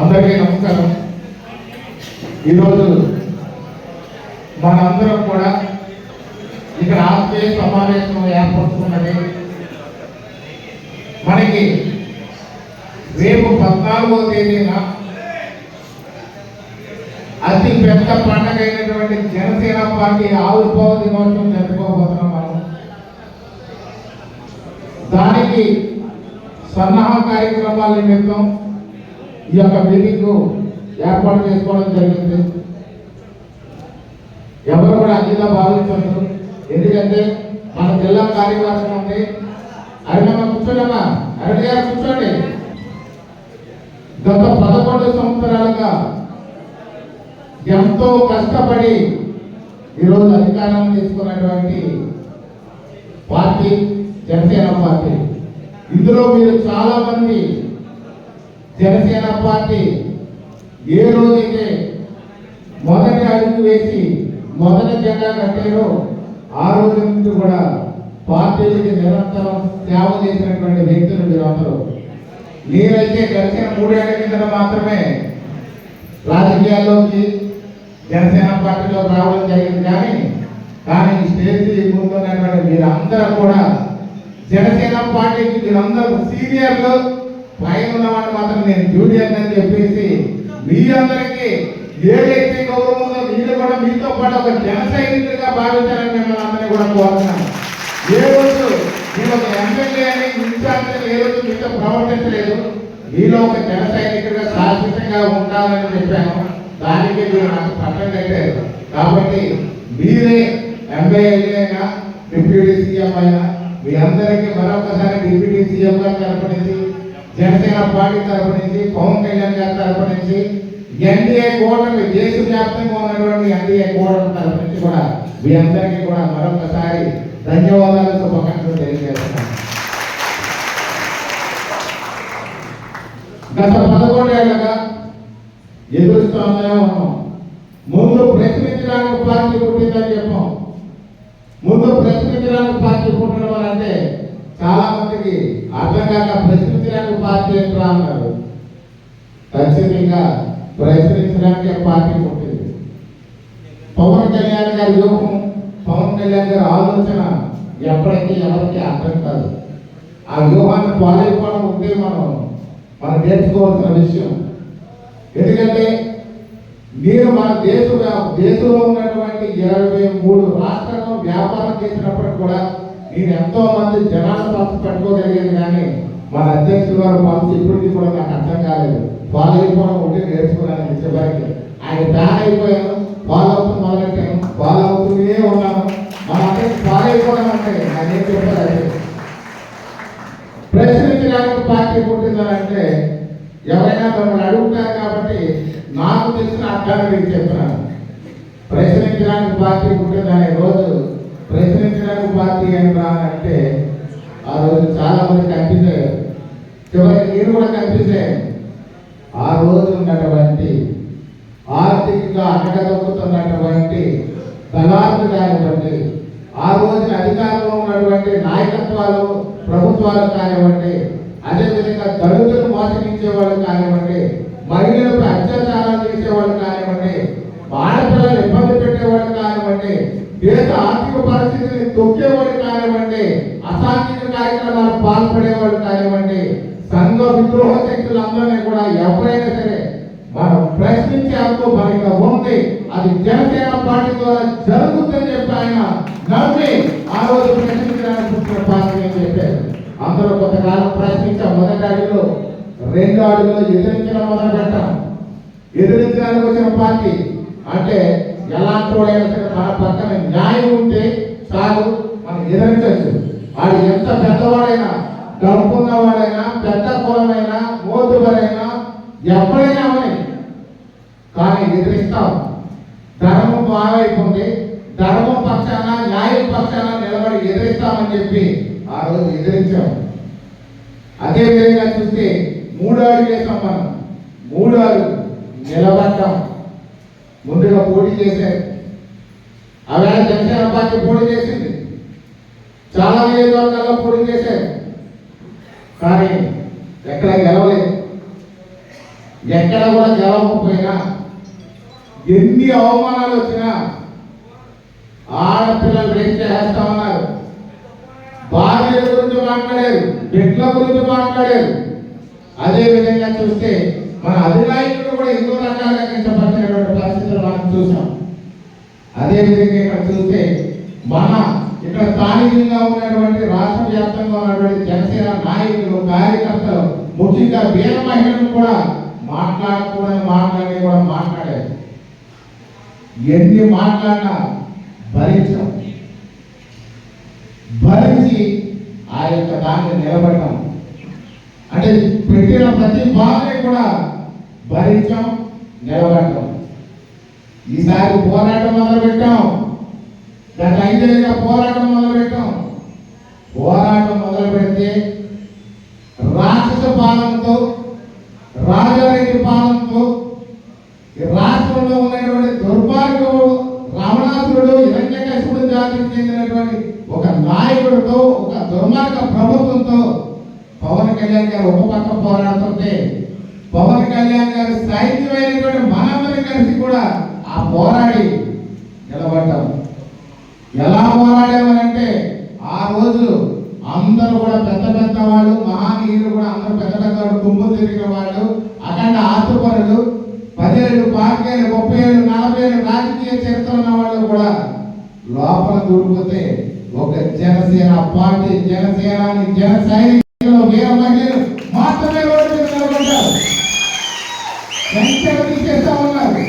అందరికీ నమస్కారం. ఈరోజు మనందరం కూడా ఇక్కడ ఆత్మీయ సమావేశం ఏర్పడుతున్నది. మనకి రేపు పద్నాలుగో తేదీన అతి పెద్ద పండగ అయినటువంటి జనసేన పార్టీ ఆవిర్భావ దినోత్సవం జరుపుకోబోతున్నాం మనం. దానికి సన్నాహ కార్యక్రమాల నిమిత్తం ఈ యొక్క మీటింగ్ ఏర్పాటు చేసుకోవడం జరిగింది. ఎవరు కూడా అన్నిగా భావించవచ్చు ఎందుకంటే మన జిల్లా కార్యవర్గం ఉంది. అరుణమ్మ కూర్చోడమ్మా అరుణ గారు కూర్చోండి. గత పదకొండు సంవత్సరాలుగా ఎంతో కష్టపడి ఈరోజు అధికారం తీసుకున్నటువంటి పార్టీ జనసేన పార్టీ. ఇందులో మీరు చాలా మంది జనసేన పార్టీ ఏ రోజైతే మొదటి అడుగు వేసి మొదటి జెండా కట్టారో ఆ రోజు నుంచి కూడా పార్టీలకి నిరంతరం సేవ చేసినటువంటి వ్యక్తులు మీరు అందరూ మీరైతే గడిచిన మూడేళ్ళ కింద మాత్రమే రాజకీయాల్లోకి జనసేన పార్టీలో రావడం జరిగింది కానీ కానీ స్టేజ్ ముందున్నటువంటి మీరందరూ కూడా జనసేన పార్టీకి మీరందరూ సీనియర్లు పైన ఉన్నవాడు మాత్రం నేను జూనియర్ అని చెప్పేసి మీ అందరికీ ఏదైతే గౌరవం ఉందో మీరు కూడా మీతో పాటు ఒక జన సైనికుడిగా భావించాలని మిమ్మల్ని అందరినీ కూడా కోరుతున్నాను. ఏ రోజు నేను ఒక ఎమ్మెల్యే అని ఇన్ఛార్జ్ ఏ రోజు మీతో ప్రవర్తించలేదు. మీలో ఒక జన సైనికుడిగా శాశ్వతంగా ఉండాలని చెప్పాను. దానికి మీరు నాకు పట్టం కట్టారు. కాబట్టి మీరే ఎమ్మెల్యే అయినా డిప్యూటీ సీఎం అయినా మీ అందరికీ మరొకసారి డిప్యూటీ సీఎంగా గారి జనసేన పార్టీ తరపు నుంచి పవన్ కళ్యాణ్ గారి తరపు నుంచి ఎన్డీఏ కూటమి దేశవ్యాప్తంగా ఉన్నటువంటి ఎన్డీఏ కూటమి తరపు నుంచి కూడా మీ అందరికీ కూడా మరొకసారి ధన్యవాదాలు శుభాకాంక్షలు తెలియజేస్తున్నాను. గత పదకొండేళ్ళుగా ఎదురుస్తూనే ఉన్నాం ముందు ప్రశ్నించడానికి పార్టీ పుట్టిందని చెప్పాం. ముందు ప్రశ్నించడానికి పార్టీ పుట్టడం అని అంటే చాలా మందికి అర్థం కాక ప్రశ్నించడానికి పార్టీ ఏంట్రా అన్నారు. ఖచ్చితంగా ప్రశ్నించడానికి పార్టీ పుట్టింది. పవన్ కళ్యాణ్ గారి వ్యూహం పవన్ కళ్యాణ్ గారి ఆలోచన ఎప్పటికీ ఎవరికి అర్థం కాదు. ఆ వ్యూహాన్ని పాలైపోవడం ఉంటే మనం మనం నేర్చుకోవాల్సిన విషయం. ఎందుకంటే మీరు మన దేశ దేశంలో ఉన్నటువంటి ఇరవై మూడు రాష్ట్రాల్లో వ్యాపారం చేసినప్పటికి కూడా నేను ఎంతో మంది జనాల పంపు పెట్టుకోగలిగాను కానీ మన అధ్యక్షుడు గారు పంపు ఇప్పటికీ కూడా నాకు అర్థం కాలేదు. ఫాలో అయిపోవడం ఒకటి నేర్చుకున్నాను చివరికి ఆయన ఫ్యాన్ అయిపోయాను ఫాలో అవుతూ మొదలెట్టాను ఫాలో అవుతూనే ఉన్నాను మన అందరికి ఫాలో అయిపోవడం అంటే ఆయన ఏం చెప్పారు అదే ప్రశ్నించడానికి పార్టీ పుట్టిందంటే ఎవరైనా మిమ్మల్ని అడుగుతారు కాబట్టి నాకు తెలిసిన అర్థాన్ని మీకు చెప్తున్నాను ప్రశ్నించడానికి పార్టీ పుట్టిందనే రోజు ప్రశ్నించడానికి పార్టీ ఏంట్రా అని అంటే ఆ రోజు చాలా మంది కనిపించారు చివరికి నేను కూడా కనిపించాను ఆ రోజు ఉన్నటువంటి ఆర్థికంగా అడగదొక్కుతున్నటువంటి దళారులు కానివ్వండి ఆ రోజున అధికారంలో ఉన్నటువంటి నాయకత్వాలు ప్రభుత్వాలు కానివ్వండి అదేవిధంగా దళితులు మోసగించేవాళ్ళు కానివ్వండి మహిళలకు అత్యాచారాలు చేసేవాళ్ళు కానివ్వండి ఆడపిల్లలు ఇబ్బంది పెట్టేవాళ్ళు కానివ్వండి దేశ ఆర్థిక పరిస్థితిని తొక్కేవాడు కానివ్వండి అసాంఘిక కార్యక్రమాలు పాల్పడేవాడు కానివ్వండి సంఘ విద్రోహ శక్తులందరినీ కూడా ఎవరైనా సరే మనం ప్రశ్నించే హక్కు మనకి ఉంది. అది జనసేన పార్టీ ద్వారా జరుగుతుందని చెప్పి ఆయన నమ్మి ఆ రోజు ప్రశ్నించడానికి పుట్టిన పార్టీ అని చెప్పారు. అందరూ కొంతకాలం ప్రశ్నించాం మొదటి అడుగులో రెండు అడుగులో ఎదిరించడం మొదలు పెట్టాం. ఎదిరించడానికి వచ్చిన పార్టీ అంటే ఎలాంటి వాడైనా సరే మన పక్కన న్యాయం ఉంటే చాలు మనం ఎదిరించవచ్చు వాడు ఎంత పెద్దవాడైనా డబ్బున్నవాడైనా పెద్ద కులమైనా మోతుబరైనా ఎప్పుడైనా అవని. కానీ ఎదిరిస్తాం ధర్మం మావైపోతుంది ధర్మం పక్షాన న్యాయం పక్షాన నిలబడి ఎదిరిస్తామని చెప్పి ఆ రోజు ఎదిరించాం అదే విధంగా చూస్తే మూడు అడుగు వేసాం మనం మూడు అడుగు నిలబడ్డాం. ముందుగా పోటీ చేశారు. ఆవేళ జనసేన పార్టీ పోటీ చేసింది. చాలా నియోజకవర్గాల్లో పోటీ చేశారు. కానీ ఎక్కడ గెలవలేదు. ఎక్కడ కూడా గెలవకపోయినా ఎన్ని అవమానాలు వచ్చినా ఆడపిల్లలు రేపు చేస్తా ఉన్నారు. భార్యల గురించి మాట్లాడారు బిడ్ల గురించి మాట్లాడారు అదే విధంగా చూస్తే మన అధినాయకుడు కూడా ఎన్నో రకాలుగా కించపరిచినటువంటి పరిస్థితులు మనం చూసాం. అదే విధంగా ఇక్కడ చూస్తే మన ఇక్కడ స్థానికంగా ఉన్నటువంటి రాష్ట్ర వ్యాప్తంగా ఉన్నటువంటి జనసేన నాయకులు కార్యకర్తలు ముఖ్యంగా వీర మహిళలు కూడా మాట్లాడకూడని మాట్లాడి కూడా మాట్లాడారు. ఎన్ని మాట్లాడినా భరించడం. భరించి ఆ యొక్క దాన్ని నిలబడటం అంటే పెట్టిన ప్రతి బాధని కూడా భరించాం నిలబడటం ఈసారి పోరాటం మొదలు పెట్టాం గత ఐదేళ్ళుగా పోరాటం మొదలు పెట్టాం పోరాటం మొదలు పెడితే రాక్షస పాలనతో రాజారెడ్డి పాలనతో రాష్ట్రంలో ఉన్నటువంటి దుర్మార్గము రావణాసురుడు హిరణ్యకశిపుడు జాతికి చెందినటువంటి ఒక నాయకుడితో ఒక దుర్మార్గ ప్రభుత్వంతో పవన్ కళ్యాణ్ గారు ఒక పక్క పోరాడుతుంటే పవన్ కళ్యాణ్ గారు సైన్యమైనటువంటి మనందరం కలిసి కూడా ఆ పోరాడి నిలబడ్డాం. ఎలా పోరాడామనంటే ఆ రోజు అందరూ కూడా పెద్ద పెద్ద వాళ్ళు మహానీయులు కూడా అందరూ పెద్ద పెద్ద వాళ్ళు గుంపు తిరిగిన వాళ్ళు అఖండ ఆత్మపరులు పదిహేడు పాతికేళ్ళు ముప్పై ఏళ్ళు నలభై ఏళ్ళు రాజకీయ చరిత్ర ఉన్న వాళ్ళు కూడా లోపల దూరిపోతే ఒక జనసేన పార్టీ జనసేనాని జన సైనికులు వీర మహిళలు మాత్రమే రోడ్డు మీద నిలబడ్డారు పెన్షన్ తీసేస్తా ఉన్నారు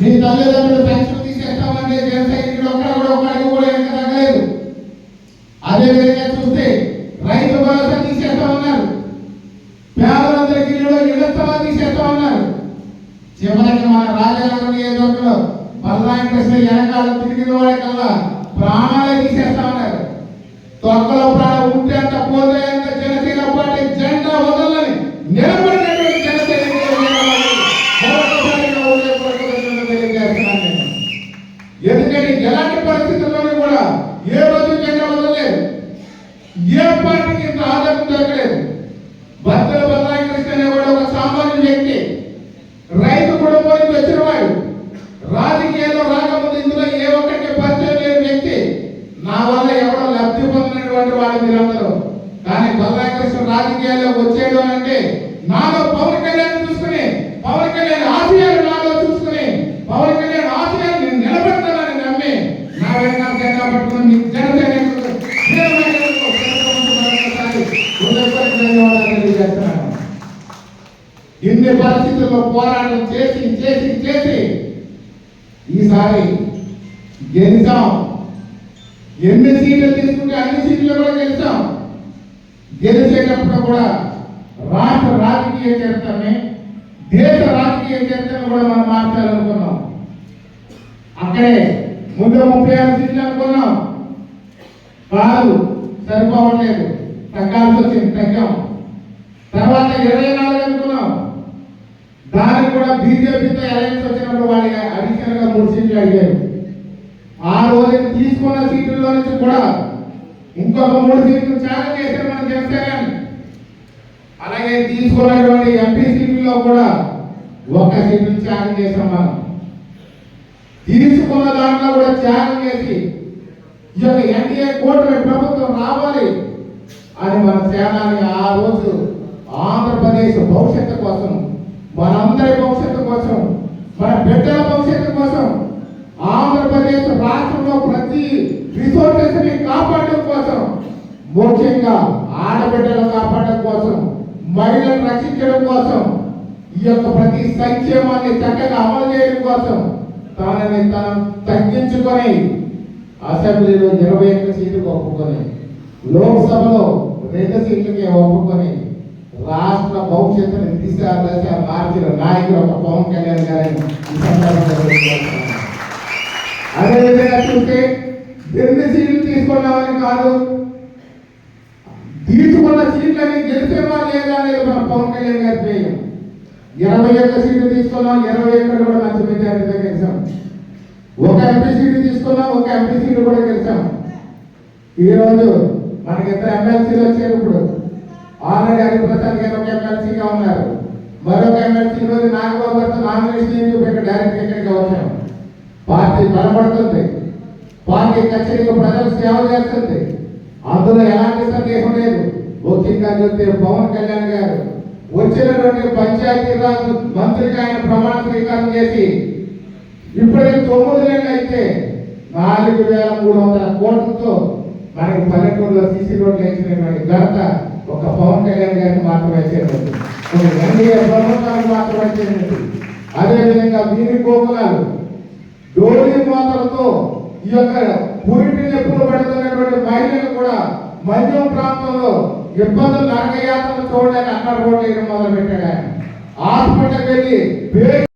మీ తల్లిదండ్రులు పెన్షన్ తీసేస్తామంటే జన ఒక్కడ కూడా ఒక అడుగు కూడా వెనక తగ్గలేదు. అదేవిధంగా చూస్తే రైతు భరోసా తీసేస్తా ఉన్నారు పేదలందరికీ ఇల్లు తీసేస్తా ఉన్నారు చివరికి మన రాజనగరం నియోజకవర్గంలో బలరాయ కృష్ణ వెనకాల తిరిగిన వాడికల్లా ప్రాణాలే తీసేస్తా ఉన్నారు తొక్కలో ప్రాణం ఉంటే అంత పోతే ఏ పార్టీకి ఇంత ఆదరణ దొరకలేదు. భర్తల బలరాయ కృష్ణ అనేవాడు ఒక సామాన్య వ్యక్తి. రైతు కుటుంబం నుంచి వచ్చిన వాడు రాజకీయాల్లో రాకముందు ఇందులో ఏ ఒక్కరికి పరిచయం లేని వ్యక్తి నా వల్ల ఎవరో లబ్ధి పొందినటువంటి వాడు మీరందరూ కానీ బలరామకృష్ణ రాజకీయాల్లో వచ్చేయడం అని అంటే నాలో పవన్ కళ్యాణ్ చూసుకుని పవన్ కళ్యాణ్ ఆశయాలు నాలో చూసుకుని పవన్ కళ్యాణ్ ఆశయాలు నేను నిలబెడతానని నమ్మి నా వెనకాల జెండా పట్టుకుని మీ జనసేనకు వీరమహిళలకు జనసేనకు మరొకసారి హృదయపూర్వక ధన్యవాదాలు తెలియజేస్తున్నాను ఇన్ని పరిస్థితుల్లో పోరాటం చేసి చేసి చేసి ఈసారి గెలిచాం. ఎన్ని సీట్లు తీసుకుంటే అన్ని సీట్లు కూడా గెలిచాం. గెలిచేటప్పుడు కూడా రాష్ట్ర రాజకీయ చరిత్రని దేశ రాజకీయ చరిత్రను కూడా మనం మార్చాలనుకున్నాం. అక్కడే ముందు ముప్పై ఆరు సీట్లు అనుకున్నాం. కాదు సరిపోవట్లేదు. తగ్గాల్సి వచ్చింది తగ్గాం. తర్వాత ఇరవై నాలుగు అనుకున్నాం. దానికి కూడా బీజేపీతో అలయన్స్ వచ్చినప్పుడు వాళ్ళకి అడిషనల్గా మూడు సీట్లు అడిగారు. ఆ రోజు తీసుకున్న సీట్లలో నుంచి కూడా ఇంకొక మూడు సీట్లు ఛాలెంజ్ చేశారు మన జనసేన. అలాగే తీసుకున్నటువంటి ఎంపీ సీట్లలో కూడా ఒక సీట్లు ఛాలెంజ్ చేశాం మనం. తీసుకున్న దాంట్లో కూడా ఛాలెంజ్ చేసి ఈ యొక్క ఎన్డీఏ కూటమి ప్రభుత్వం రావాలి అని మన సేనాని ఆ రోజు ఆంధ్రప్రదేశ్ భవిష్యత్తు కోసం మనందరి భవిష్యత్తు కోసం మన బిడ్డల భవిష్యత్తు కోసం ఆంధ్రప్రదేశ్ రాష్ట్రంలో ప్రతి రిసోర్సెస్ని కాపాడడం కోసం ముఖ్యంగా ఆడబిడ్డలు కాపాడడం కోసం మహిళలను రక్షించడం కోసం ఈ యొక్క ప్రతి సంక్షేమాన్ని చక్కగా అమలు చేయడం కోసం తనని తను తగ్గించుకొని అసెంబ్లీలో ఇరవై ఒక్క సీట్లు ఒప్పుకొని లోక్సభలో రెండు సీట్లకి ఒప్పుకొని రాష్ట్ర భవిష్యత్తుని దిశ దశ మార్చిన నాయకుడు ఒక పవన్ కళ్యాణ్ గారిని ఈ సందర్భంగా అదేవిధంగా చూస్తే ఎన్ని సీట్లు తీసుకున్నామని కాదు తీసుకున్న సీట్లని గెలిచేవా లేదా అనేది మన పవన్ కళ్యాణ్ గారి ధ్యేయం. ఇరవై ఒక్క సీట్లు తీసుకున్నాం ఇరవై ఒక్కటి కూడా మంచి మెజారిటీతో గెలిచాం. ఒక ఎంపీ సీటు తీసుకున్నాం ఒక ఎంపీ సీటు కూడా గెలిచాం. ఈరోజు మనకి ఇద్దరు ఎమ్మెల్సీలు వచ్చారు ఇప్పుడు. ఆల్రెడీ హరిప్రసాద్ గారు ఒక ఎమ్మెల్సీగా ఉన్నారు. మరొక ఎమ్మెల్సీ రోజు నాగబాబు గారితో నామినేషన్ ఏం చూపెట్టి డైరెక్ట్ ఎక్కడికి వచ్చాము పార్టీ బలపడుతుంది. పార్టీ ఖచ్చితంగా ప్రజలకు సేవ చేస్తుంది. అందులో ఎలాంటి సందేహం లేదు. ముఖ్యంగా చూస్తే పవన్ కళ్యాణ్ గారు వచ్చినటువంటి పంచాయతీరాజ్ మంత్రిగా ఆయన ప్రమాణ స్వీకారం చేసి ఇప్పటికి తొమ్మిది నెలలు అయితే నాలుగు వేల మూడు వందల కోట్లతో మనకి పల్లెటూరులో సీసీ రోడ్లు వేసిన ఘనత ఒక పవన్ కళ్యాణ్ గారికి మాత్రమే చేరినట్టు ఎన్డీఏ ప్రభుత్వానికి మాత్రమే చేరినట్టు అదేవిధంగా వీరి కోకులాలు డోలీ మోతలతో ఈ యొక్క పురిటి నొప్పులు పెడుతున్నటువంటి మహిళలు కూడా మద్యం ప్రాంతంలో ఇబ్బందులు నరకయాత్రలు చూడడానికి అక్కడ రోడ్లు వేయడం మొదలు పెట్టాడు ఆయన. హాస్పిటల్కి వెళ్ళి